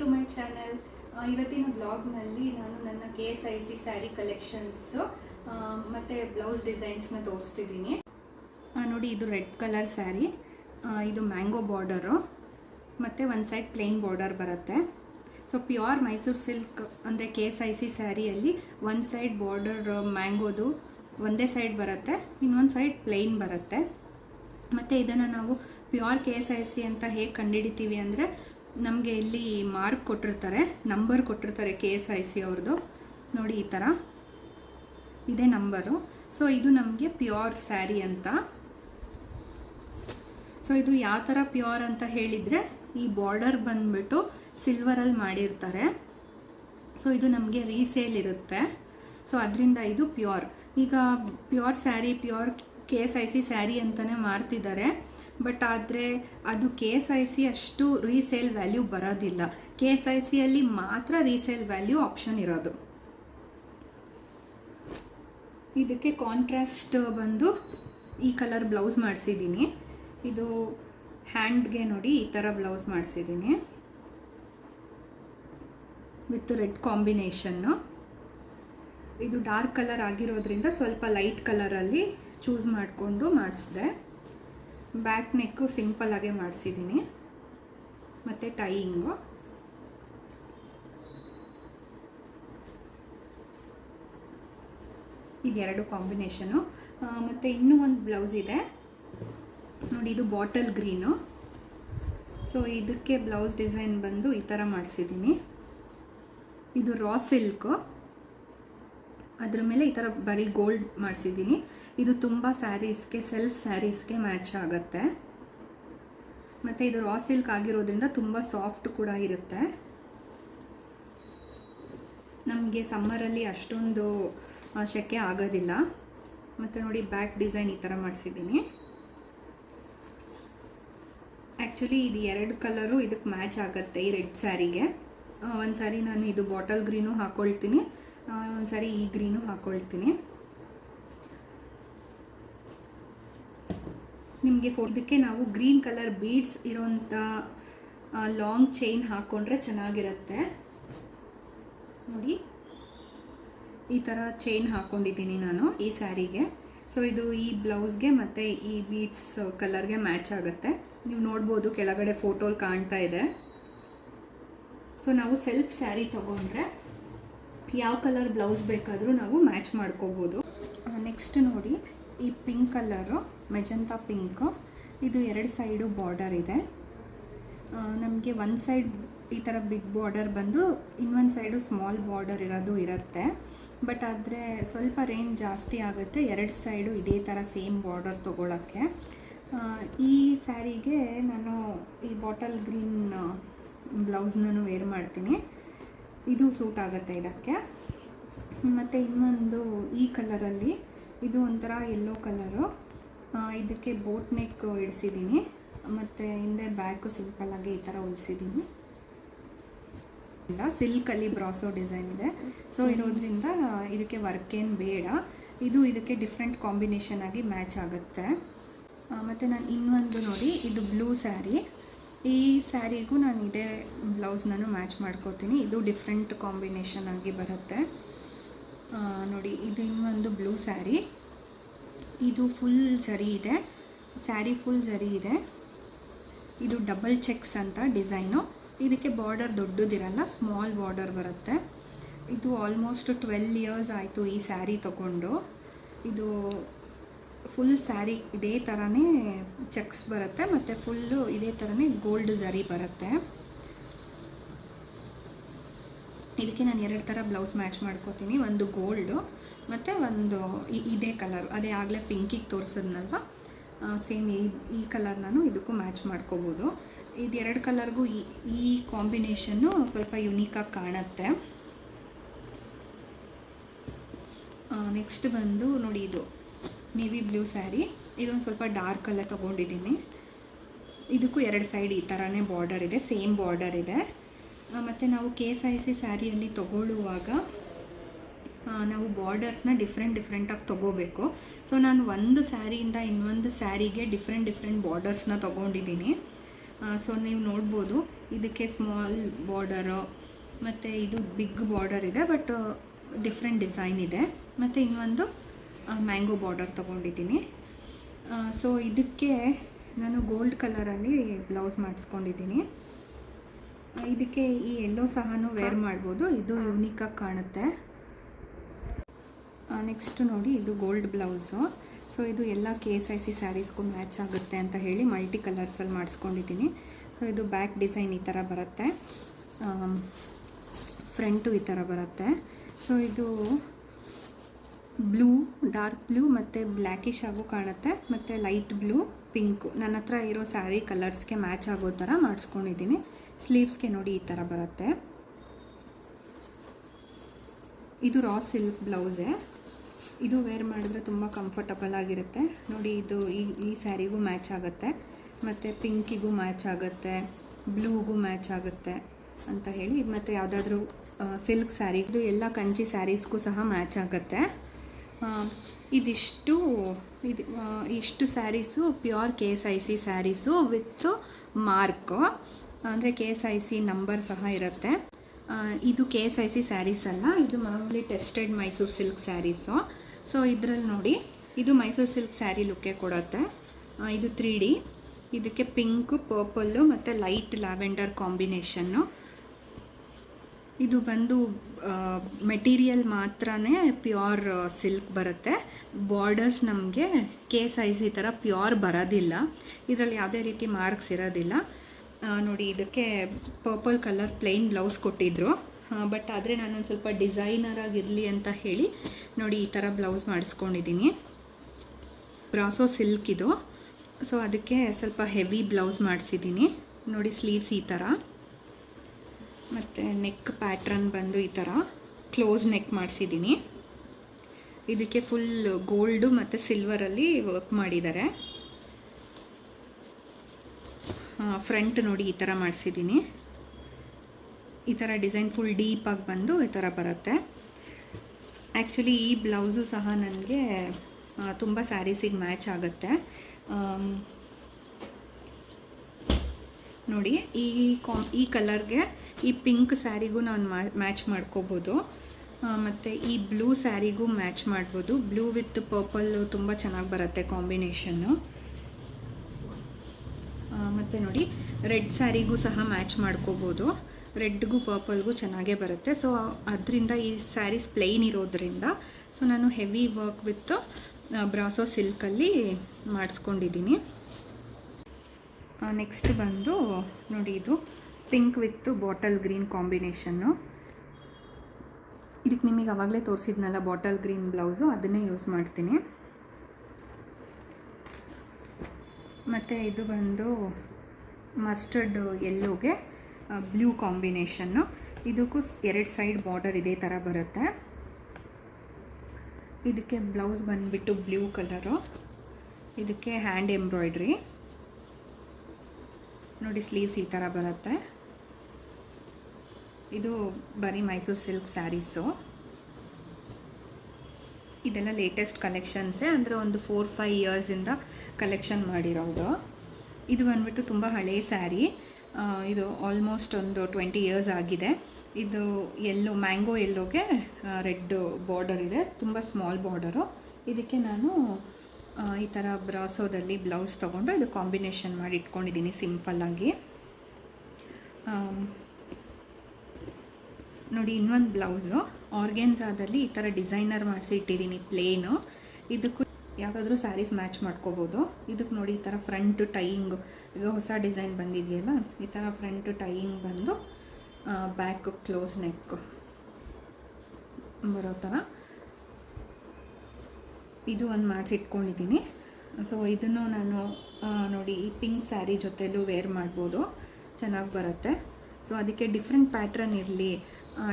To my channel ಇವತ್ತಿನ ಬ್ಲಾಗ್ನಲ್ಲಿ ನಾನು ನನ್ನ K S I C sari collections ಮತ್ತು ಬ್ಲೌಸ್ ಡಿಸೈನ್ಸ್ನ ತೋರಿಸ್ತಿದ್ದೀನಿ. ನೋಡಿ ಇದು ರೆಡ್ ಕಲರ್ ಸ್ಯಾರಿ ಇದು ಮ್ಯಾಂಗೋ ಬಾರ್ಡರು ಮತ್ತು ಒಂದು ಸೈಡ್ ಪ್ಲೇನ್ ಬಾರ್ಡರ್ ಬರುತ್ತೆ. ಸೊ ಪ್ಯೂರ್ ಮೈಸೂರು ಸಿಲ್ಕ್ ಅಂದರೆ ಕೆ ಎಸ್ ಐ ಸಿ ಸ್ಯಾರಿಯಲ್ಲಿ ಒಂದು ಸೈಡ್ ಬಾರ್ಡರ್ ಮ್ಯಾಂಗೋದು ಒಂದೇ ಸೈಡ್ ಬರುತ್ತೆ, ಇನ್ನೊಂದು ಸೈಡ್ ಪ್ಲೇನ್ ಬರುತ್ತೆ. ಮತ್ತು ಇದನ್ನು ನಾವು pure K S I C ಅಂತ ಹೇಗೆ ಕಂಡುಹಿಡಿತೀವಿ ಅಂದರೆ ನಮಗೆ ಇಲ್ಲಿ ಮಾರ್ಕ್ ಕೊಟ್ಟಿರ್ತಾರೆ, ನಂಬರ್ ಕೊಟ್ಟಿರ್ತಾರೆ ಕೆ ಎಸ್ ಐ ಸಿ ಅವ್ರದ್ದು ನೋಡಿ ಈ ಥರ ಇದೇ ನಂಬರು. ಸೊ ಇದು ನಮಗೆ ಪ್ಯೂರ್ ಸ್ಯಾರಿ ಅಂತ. ಸೊ ಇದು ಯಾವ ಥರ ಪ್ಯೂರ್ ಅಂತ ಹೇಳಿದರೆ, ಈ ಬಾರ್ಡರ್ ಬಂದ್ಬಿಟ್ಟು ಸಿಲ್ವರಲ್ಲಿ ಮಾಡಿರ್ತಾರೆ. ಸೊ ಇದು ನಮಗೆ ರೀಸೇಲ್ ಇರುತ್ತೆ. ಸೊ ಅದರಿಂದ ಇದು ಪ್ಯೂರ್. ಈಗ pure sari, pure K S I C sari ಅಂತಲೇ ಮಾರ್ತಿದ್ದಾರೆ. ಬಟ್ ಆದರೆ ಅದು ಕೆ ಎಸ್ ಐ ಸಿ ಅಷ್ಟು ರೀಸೇಲ್ ವ್ಯಾಲ್ಯೂ ಬರೋದಿಲ್ಲ. ಕೆ ಎಸ್ ಐ ಸಿಯಲ್ಲಿ ಮಾತ್ರ ರೀಸೇಲ್ ವ್ಯಾಲ್ಯೂ ಆಪ್ಷನ್ ಇರೋದು. ಇದಕ್ಕೆ ಕಾಂಟ್ರಾಸ್ಟ್ ಬಂದು ಈ ಕಲರ್ ಬ್ಲೌಸ್ ಮಾಡಿಸಿದ್ದೀನಿ. ಇದು ಹ್ಯಾಂಡ್ಗೆ ನೋಡಿ ಈ ಥರ ಬ್ಲೌಸ್ ಮಾಡಿಸಿದ್ದೀನಿ. ವಿತ್ ರೆಡ್ ಕಾಂಬಿನೇಷನ್ನು ಇದು ಡಾರ್ಕ್ ಕಲರ್ ಆಗಿರೋದ್ರಿಂದ ಸ್ವಲ್ಪ ಲೈಟ್ ಕಲರಲ್ಲಿ ಚೂಸ್ ಮಾಡಿಕೊಂಡು ಮಾಡಿಸಿದೆ. ಬ್ಯಾಕ್ ನೆಕ್ಕು ಸಿಂಪಲ್ಲಾಗೆ ಮಾಡಿಸಿದ್ದೀನಿ. ಮತ್ತು ಟೈಯಿಂಗು. ಇದೆರಡು ಕಾಂಬಿನೇಷನು. ಮತ್ತು ಇನ್ನೂ ಒಂದು ಬ್ಲೌಸ್ ಇದೆ. ನೋಡಿ, ಇದು ಬಾಟಲ್ ಗ್ರೀನು. ಸೊ, ಇದಕ್ಕೆ ಬ್ಲೌಸ್ ಡಿಸೈನ್ ಬಂದು ಈ ಥರ ಮಾಡಿಸಿದ್ದೀನಿ. ಇದು ರಾ ಸಿಲ್ಕು. ಅದ್ರ ಮೇಲೆ ಈ ಥರ ಬರೀ ಗೋಲ್ಡ್ ಮಾಡಿಸಿದ್ದೀನಿ. ಇದು ತುಂಬ ಸ್ಯಾರೀಸ್ಗೆ ಸೆಲ್ಫ್ ಸ್ಯಾರೀಸ್ಗೆ ಮ್ಯಾಚ್ ಆಗುತ್ತೆ. ಮತ್ತು ಇದು ರಾ ಸಿಲ್ಕ್ ಆಗಿರೋದ್ರಿಂದ ತುಂಬ ಸಾಫ್ಟ್ ಕೂಡ ಇರುತ್ತೆ. ನಮಗೆ ಸಮ್ಮರಲ್ಲಿ ಅಷ್ಟೊಂದು ಶೆಕೆ ಆಗೋದಿಲ್ಲ. ಮತ್ತು ನೋಡಿ ಬ್ಯಾಕ್ ಡಿಸೈನ್ ಈ ಥರ ಮಾಡಿಸಿದ್ದೀನಿ. ಆ್ಯಕ್ಚುಲಿ ಇದು ಎರಡು ಕಲರು ಇದಕ್ಕೆ ಮ್ಯಾಚ್ ಆಗುತ್ತೆ ಈ ರೆಡ್ ಸ್ಯಾರಿಗೆ ಒಂದು ಸಾರಿ ನಾನು ಇದು ಬಾಟಲ್ ಗ್ರೀನು ಹಾಕ್ಕೊಳ್ತೀನಿ ಒಂದು ಸಾರಿ ಈ ಗ್ರೀನು ಹಾಕ್ಕೊಳ್ತೀನಿ ನಿಮಗೆ ಫೋಟೋದಕ್ಕೆ ನಾವು ಗ್ರೀನ್ ಕಲರ್ ಬೀಡ್ಸ್ ಇರೋಂಥ ಲಾಂಗ್ ಚೈನ್ ಹಾಕ್ಕೊಂಡ್ರೆ ಚೆನ್ನಾಗಿರುತ್ತೆ. ನೋಡಿ. ಈ ಥರ ಚೈನ್ ಹಾಕ್ಕೊಂಡಿದ್ದೀನಿ ನಾನು ಈ ಸ್ಯಾರಿಗೆ. ಸೊ ಇದು ಈ ಬ್ಲೌಸ್ಗೆ ಮತ್ತು ಈ ಬೀಡ್ಸ್ ಕಲರ್ಗೆ ಮ್ಯಾಚ್ ಆಗುತ್ತೆ. ನೀವು ನೋಡ್ಬೋದು ಕೆಳಗಡೆ ಫೋಟೋಲಿ ಕಾಣ್ತಾ ಇದೆ. ಸೊ ನಾವು ಸೆಲ್ಫ್ ಸ್ಯಾರಿ ತೊಗೊಂಡ್ರೆ ಯಾವ ಕಲರ್ ಬ್ಲೌಸ್ ಬೇಕಾದರೂ ನಾವು ಮ್ಯಾಚ್ ಮಾಡ್ಕೋಬೋದು. ನೆಕ್ಸ್ಟ್ ನೋಡಿ, ಈ ಪಿಂಕ್ ಕಲರು ಮೆಜಂತ ಪಿಂಕು ಇದು ಎರಡು ಸೈಡು ಬಾರ್ಡರ್ ಇದೆ. ನಮಗೆ ಒಂದು ಸೈಡ್ ಈ ಥರ ಬಿಗ್ ಬಾರ್ಡರ್ ಬಂದು ಇನ್ನೊಂದು ಸೈಡು ಸ್ಮಾಲ್ ಬಾರ್ಡರ್ ಇರೋದು ಇರುತ್ತೆ. ಬಟ್ ಆದರೆ ಸ್ವಲ್ಪ ರೇಂಜ್ ಜಾಸ್ತಿ ಆಗುತ್ತೆ, ಎರಡು ಸೈಡು ಇದೇ ಥರ ಸೇಮ್ ಬಾರ್ಡರ್ ತೊಗೊಳಕ್ಕೆ. ಈ ಸ್ಯಾರಿಗೆ ನಾನು ಈ ಬಾಟಲ್ ಗ್ರೀನ್ ಬ್ಲೌಸ್ನೂ ವೇರ್ ಮಾಡ್ತೀನಿ. ಇದು ಸೂಟ್ ಆಗುತ್ತೆ ಇದಕ್ಕೆ. ಮತ್ತು ಇನ್ನೊಂದು ಈ ಕಲರಲ್ಲಿ ಇದು ಒಂಥರ ಯೆಲ್ಲೋ ಕಲರು ಇದಕ್ಕೆ ಬೋಟ್ ನೆಕ್ ಇಡಿಸಿದ್ದೀನಿ. ಮತ್ತು ಹಿಂದೆ ಬ್ಯಾಕು ಸಿಂಪಲ್ಲಾಗಿ ಈ ಥರ ಹೊಲಿಸಿದ್ದೀನಿ. ಇಲ್ಲ ಸಿಲ್ಕಲ್ಲಿ ಬ್ರಾಸೋ ಡಿಸೈನ್ ಇದೆ. ಸೊ ಇರೋದ್ರಿಂದ ಇದಕ್ಕೆ ವರ್ಕ್ ಏನು ಬೇಡ. ಇದು ಇದಕ್ಕೆ ಡಿಫ್ರೆಂಟ್ ಕಾಂಬಿನೇಷನ್ ಆಗಿ ಮ್ಯಾಚ್ ಆಗುತ್ತೆ. ಮತ್ತು ನಾನು ಇನ್ನೊಂದು ನೋಡಿ ಇದು ಬ್ಲೂ ಸ್ಯಾರಿ ಈ ಸ್ಯಾರಿಗೂ ನಾನು ಇದೇ ಬ್ಲೌಸ್ನೂ ಮ್ಯಾಚ್ ಮಾಡ್ಕೋತೀನಿ. ಇದು ಡಿಫ್ರೆಂಟ್ ಕಾಂಬಿನೇಷನ್ ಆಗಿ ಬರುತ್ತೆ. ನೋಡಿ, ಇದು ಇನ್ನೊಂದು ಬ್ಲೂ ಸ್ಯಾರಿ. ಇದು ಫುಲ್ ಜರಿ ಇದೆ. ಸ್ಯಾರಿ ಫುಲ್ ಜರಿ ಇದೆ. ಇದು ಡಬಲ್ ಚೆಕ್ಸ್ ಅಂತ ಡಿಸೈನು. ಇದಕ್ಕೆ ಬಾರ್ಡರ್ ದೊಡ್ಡದಿರಲ್ಲ, ಸ್ಮಾಲ್ ಬಾರ್ಡರ್ ಬರುತ್ತೆ. ಇದು ಆಲ್ಮೋಸ್ಟ್ ಟ್ವೆಲ್ ಇಯರ್ಸ್ ಆಯಿತು ಈ ಸ್ಯಾರಿ ತಗೊಂಡು. ಇದು ಫುಲ್ ಸ್ಯಾರಿ ಇದೇ ಥರನೇ ಚೆಕ್ಸ್ ಬರುತ್ತೆ, ಮತ್ತು ಫುಲ್ಲು ಇದೇ ಥರನೇ ಗೋಲ್ಡ್ ಜರಿ ಬರುತ್ತೆ. ಇದಕ್ಕೆ ನಾನು ಎರಡು ಥರ ಬ್ಲೌಸ್ ಮ್ಯಾಚ್ ಮಾಡ್ಕೋತೀನಿ. ಒಂದು ಗೋಲ್ಡು ಮತ್ತು ಒಂದು ಇದೇ ಕಲರ್ ಅದೇ ಆಗಲೇ ಪಿಂಕಿಗೆ ತೋರಿಸಿದ್ನಲ್ವ? ಸೇಮ್ ಈ ಈ ಕಲರ್ ನಾನು ಇದಕ್ಕೂ ಮ್ಯಾಚ್ ಮಾಡ್ಕೋಬೋದು. ಎರಡು ಕಲರ್ಗೂ ಈ ಈ ಕಾಂಬಿನೇಷನ್ನು ಸ್ವಲ್ಪ ಯುನೀಕಾಗಿ ಕಾಣುತ್ತೆ. ನೆಕ್ಸ್ಟ್ ಬಂದು ನೋಡಿ ಇದು. Navy blue sari. ಇದೊಂದು ಸ್ವಲ್ಪ ಡಾರ್ಕ್ ಕಲರ್ ತೊಗೊಂಡಿದ್ದೀನಿ. ಇದಕ್ಕೂ ಎರಡು ಸೈಡ್ ಈ ಥರನೇ ಬಾರ್ಡರ್ ಇದೆ, ಸೇಮ್ ಬಾರ್ಡರ್ ಇದೆ. ಮತ್ತು ನಾವು ಕೆ ಎಸ್ ಐ ಸಿ ಸ್ಯಾರಿಯಲ್ಲಿ ತೊಗೊಳ್ಳುವಾಗ ನಾವು ಬಾರ್ಡರ್ಸ್ನ ಡಿಫ್ರೆಂಟ್ ಡಿಫ್ರೆಂಟಾಗಿ ತೊಗೋಬೇಕು. ಸೊ, ನಾನು ಒಂದು ಸ್ಯಾರಿಯಿಂದ ಇನ್ನೊಂದು ಸ್ಯಾರಿಗೆ ಡಿಫ್ರೆಂಟ್ ಡಿಫ್ರೆಂಟ್ ಬಾರ್ಡರ್ಸ್ನ ತೊಗೊಂಡಿದ್ದೀನಿ. ಸೊ, ನೀವು ನೋಡ್ಬೋದು, ಇದಕ್ಕೆ ಸ್ಮಾಲ್ ಬಾರ್ಡರು, ಮತ್ತು ಇದು ಬಿಗ್ ಬಾರ್ಡರ್ ಇದೆ, ಬಟ್ ಡಿಫ್ರೆಂಟ್ ಡಿಸೈನ್ ಇದೆ. ಮತ್ತು ಇನ್ನೊಂದು ಮ್ಯಾಂಗೋ ಬಾರ್ಡರ್ ತೊಗೊಂಡಿದ್ದೀನಿ. ಸೊ ಇದಕ್ಕೆ ನಾನು ಗೋಲ್ಡ್ ಕಲರಲ್ಲಿ ಬ್ಲೌಸ್ ಮಾಡಿಸ್ಕೊಂಡಿದ್ದೀನಿ. ಇದಕ್ಕೆ ಈ ಎಲ್ಲೋ ಸಹ ವೇರ್ ಮಾಡ್ಬೋದು. ಇದು ಯೂನಿಕಾಗಿ ಕಾಣುತ್ತೆ. ನೆಕ್ಸ್ಟ್ ನೋಡಿ, ಇದು ಗೋಲ್ಡ್ ಬ್ಲೌಸು. ಸೊ ಇದು ಎಲ್ಲ ಕೆ ಎಸ್ ಐ ಸಿ ಸ್ಯಾರೀಸ್ಗೂ ಮ್ಯಾಚ್ ಆಗುತ್ತೆ ಅಂತ ಹೇಳಿ ಮಲ್ಟಿ ಕಲರ್ಸಲ್ಲಿ ಮಾಡಿಸ್ಕೊಂಡಿದ್ದೀನಿ. ಸೊ ಇದು ಬ್ಯಾಕ್ ಡಿಸೈನ್ ಈ ಥರ ಬರುತ್ತೆ. ಫ್ರಂಟು ಈ ಥರ ಬರುತ್ತೆ. ಸೊ ಇದು ಬ್ಲೂ, ಡಾರ್ಕ್ ಬ್ಲೂ ಮತ್ತು ಬ್ಲ್ಯಾಕಿಶ್ ಆಗು ಕಾಣುತ್ತೆ. ಮತ್ತು ಲೈಟ್ ಬ್ಲೂ, ಪಿಂಕು. ನನ್ನ ಹತ್ರ ಇರೋ ಸ್ಯಾರಿ ಕಲರ್ಸ್ಗೆ ಮ್ಯಾಚ್ ಆಗೋ ಥರ ಮಾಡಿಸ್ಕೊಂಡಿದ್ದೀನಿ. ಸ್ಲೀವ್ಸ್ಗೆ ನೋಡಿ ಈ ಥರ ಬರುತ್ತೆ. ಇದು ರಾ ಸಿಲ್ಕ್ ಬ್ಲೌಸೆ ಇದು ವೇರ್ ಮಾಡಿದ್ರೆ ತುಂಬ ಕಂಫರ್ಟಬಲ್ ಆಗಿರುತ್ತೆ. ನೋಡಿ ಇದು ಈ ಈ ಸ್ಯಾರಿಗೂ ಮ್ಯಾಚ್ ಆಗುತ್ತೆ. ಮತ್ತು ಪಿಂಕಿಗೂ ಮ್ಯಾಚ್ ಆಗುತ್ತೆ. ಬ್ಲೂಗೂ ಮ್ಯಾಚ್ ಆಗುತ್ತೆ ಅಂತ ಹೇಳಿ ಮತ್ತು ಯಾವುದಾದ್ರೂ ಸಿಲ್ಕ್ ಸ್ಯಾರಿ. ಇದು ಎಲ್ಲ ಕಂಚಿ ಸ್ಯಾರೀಸ್ಗೂ ಸಹ ಮ್ಯಾಚ್ ಆಗುತ್ತೆ. ಇದಿಷ್ಟು, ಇದು ಇಷ್ಟು saris pure K S I C saris with mark. ಅಂದರೆ K S I C number ಸಹ ಇರುತ್ತೆ. ಇದು K S I C saris ಅಲ್ಲ, ಇದು ಮಾಮೂಲಿ tested Mysuru silk saris. So, ಇದರಲ್ಲಿ ನೋಡಿ, ಇದು ಮೈಸೂರು ಸಿಲ್ಕ್ ಸ್ಯಾರಿ ಲುಕ್ಕೆ ಕೊಡುತ್ತೆ. ಇದು ತ್ರೀ ಡಿ. ಇದಕ್ಕೆ ಪಿಂಕು, ಪರ್ಪಲ್ಲು ಮತ್ತು ಲೈಟ್ ಲ್ಯಾವೆಂಡರ್ ಕಾಂಬಿನೇಷನ್ನು ಇದು ಬಂದು ಮೆಟೀರಿಯಲ್ ಮಾತ್ರನೇ ಪ್ಯೂರ್ ಸಿಲ್ಕ್ ಬರುತ್ತೆ. ಬಾರ್ಡರ್ಸ್ ನಮಗೆ ಕೆ ಸೈಜ್ ಈ ಥರ ಪ್ಯೂರ್ ಬರೋದಿಲ್ಲ. ಇದರಲ್ಲಿ ಯಾವುದೇ ರೀತಿ ಮಾರ್ಕ್ಸ್ ಇರೋದಿಲ್ಲ. ನೋಡಿ, ಇದಕ್ಕೆ ಪರ್ಪಲ್ ಕಲರ್ ಪ್ಲೈನ್ ಬ್ಲೌಸ್ ಕೊಟ್ಟಿದ್ರು. ಬಟ್ ಆದರೆ ನಾನೊಂದು ಸ್ವಲ್ಪ ಡಿಸೈನರ್ ಆಗಿರಲಿ ಅಂತ ಹೇಳಿ, ನೋಡಿ, ಈ ಥರ ಬ್ಲೌಸ್ ಮಾಡಿಸ್ಕೊಂಡಿದ್ದೀನಿ. ಬ್ರಾಸೋ ಸಿಲ್ಕ್ ಇದು. ಸೊ, ಅದಕ್ಕೆ ಸ್ವಲ್ಪ ಹೆವಿ ಬ್ಲೌಸ್ ಮಾಡಿಸಿದ್ದೀನಿ. ನೋಡಿ, ಸ್ಲೀವ್ಸ್ ಈ ಥರ ಮತ್ತು ನೆಕ್ ಪ್ಯಾಟ್ರನ್ ಬಂದು ಈ ಥರ ಕ್ಲೋಸ್ ನೆಕ್ ಮಾಡಿಸಿದ್ದೀನಿ. ಇದಕ್ಕೆ ಫುಲ್ ಗೋಲ್ಡು ಮತ್ತು ಸಿಲ್ವರಲ್ಲಿ ವರ್ಕ್ ಮಾಡಿದ್ದಾರೆ. ಫ್ರಂಟ್ ನೋಡಿ ಈ ಥರ ಮಾಡಿಸಿದ್ದೀನಿ. ಈ ಥರ ಡಿಸೈನ್ ಫುಲ್ ಡೀಪಾಗಿ ಬಂದು ಈ ಥರ ಬರುತ್ತೆ. ಆ್ಯಕ್ಚುಲಿ ಈ ಬ್ಲೌಸು ಸಹ ನನಗೆ ತುಂಬ ಸ್ಯಾರೀಸಿಗೆ ಮ್ಯಾಚ್ ಆಗುತ್ತೆ. ನೋಡಿ, ಈ ಕಾ ಈ ಕಲರ್ಗೆ ಈ ಪಿಂಕ್ ಸ್ಯಾರಿಗೂ ನಾನು ಮ್ಯಾಚ್ ಮಾಡ್ಕೋಬೋದು. ಮತ್ತು ಈ ಬ್ಲೂ ಸ್ಯಾರಿಗೂ ಮ್ಯಾಚ್ ಮಾಡ್ಬೋದು. ಬ್ಲೂ ವಿತ್ ಪರ್ಪಲ್ಲು ತುಂಬ ಚೆನ್ನಾಗಿ ಬರುತ್ತೆ ಕಾಂಬಿನೇಷನ್ನು ಮತ್ತು ನೋಡಿ ರೆಡ್ ಸ್ಯಾರಿಗೂ ಸಹ ಮ್ಯಾಚ್ ಮಾಡ್ಕೋಬೋದು. ರೆಡ್ಗೂ ಪರ್ಪಲ್ಗೂ ಚೆನ್ನಾಗೇ ಬರುತ್ತೆ. ಸೊ ಅದರಿಂದ ಈ ಸ್ಯಾರೀಸ್ ಪ್ಲೈನ್ ಇರೋದ್ರಿಂದ ಸೊ ನಾನು ಹೆವಿ ವರ್ಕ್ ವಿತ್ ಬ್ರಾಸೋ ಸಿಲ್ಕಲ್ಲಿ ಮಾಡಿಸ್ಕೊಂಡಿದ್ದೀನಿ. ನೆಕ್ಸ್ಟ್ ಬಂದು ನೋಡಿ ಇದು pink with bottle green combination ಇದಕ್ಕೆ ನಿಮಗೆ ಆವಾಗಲೇ ತೋರಿಸಿದ್ನಲ್ಲ ಬಾಟಲ್ ಗ್ರೀನ್ ಬ್ಲೌಸು ಅದನ್ನೇ ಯೂಸ್ ಮಾಡ್ತೀನಿ. ಮತ್ತು ಇದು ಬಂದು ಮಸ್ಟರ್ಡ್ ಎಲ್ಲೋಗೆ ಬ್ಲೂ ಕಾಂಬಿನೇಷನ್ನು ಇದಕ್ಕೂ ಎರಡು ಸೈಡ್ ಬಾರ್ಡರ್ ಇದೇ ಥರ ಬರುತ್ತೆ. ಇದಕ್ಕೆ ಬ್ಲೌಸ್ ಬಂದುಬಿಟ್ಟು ಬ್ಲೂ ಕಲರು ಇದಕ್ಕೆ ಹ್ಯಾಂಡ್ ಎಂಬ್ರಾಯ್ಡ್ರಿ ನೋಡಿ ಸ್ಲೀವ್ಸ್ ಈ ಥರ ಬರುತ್ತೆ. ಇದು ಬರೀ ಮೈಸೂರು ಸಿಲ್ಕ್ ಸ್ಯಾರೀಸು ಇದೆಲ್ಲ ಲೇಟೆಸ್ಟ್ ಕಲೆಕ್ಷನ್ಸೇ ಅಂದರೆ ಒಂದು ಫೋರ್ ಫೈವ್ ಇಯರ್ಸಿಂದ ಕಲೆಕ್ಷನ್ ಮಾಡಿರೋದು. ಇದು ಬಂದ್ಬಿಟ್ಟು ತುಂಬ ಹಳೇ ಸ್ಯಾರಿ ಇದು ಆಲ್ಮೋಸ್ಟ್ ಒಂದು ಟ್ವೆಂಟಿ ಇಯರ್ಸ್ ಆಗಿದೆ. ಇದು ಎಲ್ಲೋ ಮ್ಯಾಂಗೋ ಎಲ್ಲೋಗೆ ರೆಡ್ ಬಾರ್ಡರ್ ಇದೆ. ತುಂಬ ಸ್ಮಾಲ್ ಬಾರ್ಡರು ಇದಕ್ಕೆ ನಾನು ಈ ಥರ ಬ್ರಾಸೋದಲ್ಲಿ ಬ್ಲೌಸ್ ತೊಗೊಂಡು ಇದು ಕಾಂಬಿನೇಷನ್ ಮಾಡಿ ಇಟ್ಕೊಂಡಿದ್ದೀನಿ ಸಿಂಪಲ್ಲಾಗಿ ನೋಡಿ ಇನ್ನೊಂದು ಬ್ಲೌಸು. ಆರ್ಗೆನ್ಸಾದಲ್ಲಿ ಈ ಥರ ಡಿಸೈನರ್ ಮಾಡಿಸಿ ಇಟ್ಟಿದ್ದೀನಿ ಪ್ಲೇನು. ಇದಕ್ಕೂ ಯಾವುದಾದ್ರೂ ಸ್ಯಾರೀಸ್ ಮ್ಯಾಚ್ ಮಾಡ್ಕೋಬೋದು. ಇದಕ್ಕೆ ನೋಡಿ ಈ ಥರ ಫ್ರಂಟ್ ಟೈಯಿಂಗ್, ಈಗ ಹೊಸ ಡಿಸೈನ್ ಬಂದಿದೆಯಲ್ಲ, ಈ ಥರ ಫ್ರಂಟ್ ಟೈಯಿಂಗ್ ಬಂದು ಬ್ಯಾಕ್ ಕ್ಲೋಸ್ ನೆಕ್ ಬರೋ ಥರ ಇದು ಒಂದು ಮಾಡಿಸಿಟ್ಕೊಂಡಿದ್ದೀನಿ ಸೊ ಇದನ್ನು ನಾನು ನೋಡಿ, ಈ ಪಿಂಕ್ ಸ್ಯಾರಿ ಜೊತೆಲೂ ವೇರ್ ಮಾಡ್ಬೋದು. ಚೆನ್ನಾಗಿ ಬರುತ್ತೆ. ಸೊ ಅದಕ್ಕೆ ಡಿಫ್ರೆಂಟ್ ಪ್ಯಾಟ್ರನ್ ಇರಲಿ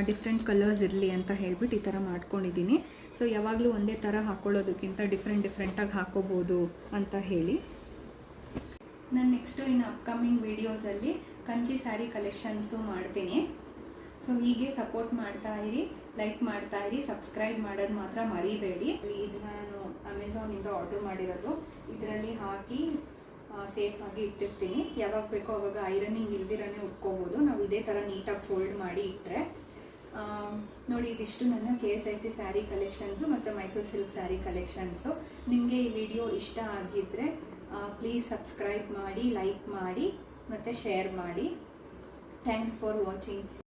ಡಿಫ್ರೆಂಟ್ ಕಲರ್ಸ್ ಇರಲಿ ಅಂತ ಹೇಳ್ಬಿಟ್ಟು ಈ ಥರ ಮಾಡ್ಕೊಂಡಿದ್ದೀನಿ. ಸೊ ಯಾವಾಗಲೂ ಒಂದೇ ಥರ ಹಾಕ್ಕೊಳ್ಳೋದಕ್ಕಿಂತ ಡಿಫ್ರೆಂಟ್ ಡಿಫ್ರೆಂಟಾಗಿ ಹಾಕೋಬೋದು ಅಂತ ಹೇಳಿ. ನಾನು ನೆಕ್ಸ್ಟು ಇನ್ನು ಅಪ್ಕಮಿಂಗ್ ವೀಡಿಯೋಸಲ್ಲಿ ಕಂಚಿ ಸ್ಯಾರಿ ಕಲೆಕ್ಷನ್ಸು ಮಾಡ್ತೀನಿ. ಸೊ ಹೀಗೆ ಸಪೋರ್ಟ್ ಮಾಡ್ತಾ ಇರಿ ಲೈಕ್ ಮಾಡ್ತಾ ಇರಿ ಸಬ್ಸ್ಕ್ರೈಬ್ ಮಾಡೋದು ಮಾತ್ರ ಮರಿಬೇಡಿ. ಇದು ನಾನು ಅಮೆಝಾನಿಂದ ಆರ್ಡರ್ ಮಾಡಿರೋದು. ಇದರಲ್ಲಿ ಹಾಕಿ ಸೇಫಾಗಿ ಇಟ್ಟಿರ್ತೀನಿ. ಯಾವಾಗ ಬೇಕೋ ಅವಾಗ ಐರನಿಂಗ್ ಇಲ್ದಿರನೇ ಉಟ್ಕೋಬೋದು. ನಾವು ಇದೇ ಥರ ನೀಟಾಗಿ ಫೋಲ್ಡ್ ಮಾಡಿ ಇಟ್ಟರೆ ನೋಡಿ, ಇದಿಷ್ಟು ನನ್ನ K S I C sari collections ಮತ್ತು ಮೈಸೂರು ಸಿಲ್ಕ್ ಸ್ಯಾರಿ ಕಲೆಕ್ಷನ್ಸು ನಿಮಗೆ ಈ ವಿಡಿಯೋ ಇಷ್ಟ ಆಗಿದ್ದರೆ ಪ್ಲೀಸ್ ಸಬ್ಸ್ಕ್ರೈಬ್ ಮಾಡಿ ಲೈಕ್ ಮಾಡಿ, ಮತ್ತು ಶೇರ್ ಮಾಡಿ. Thanks for watching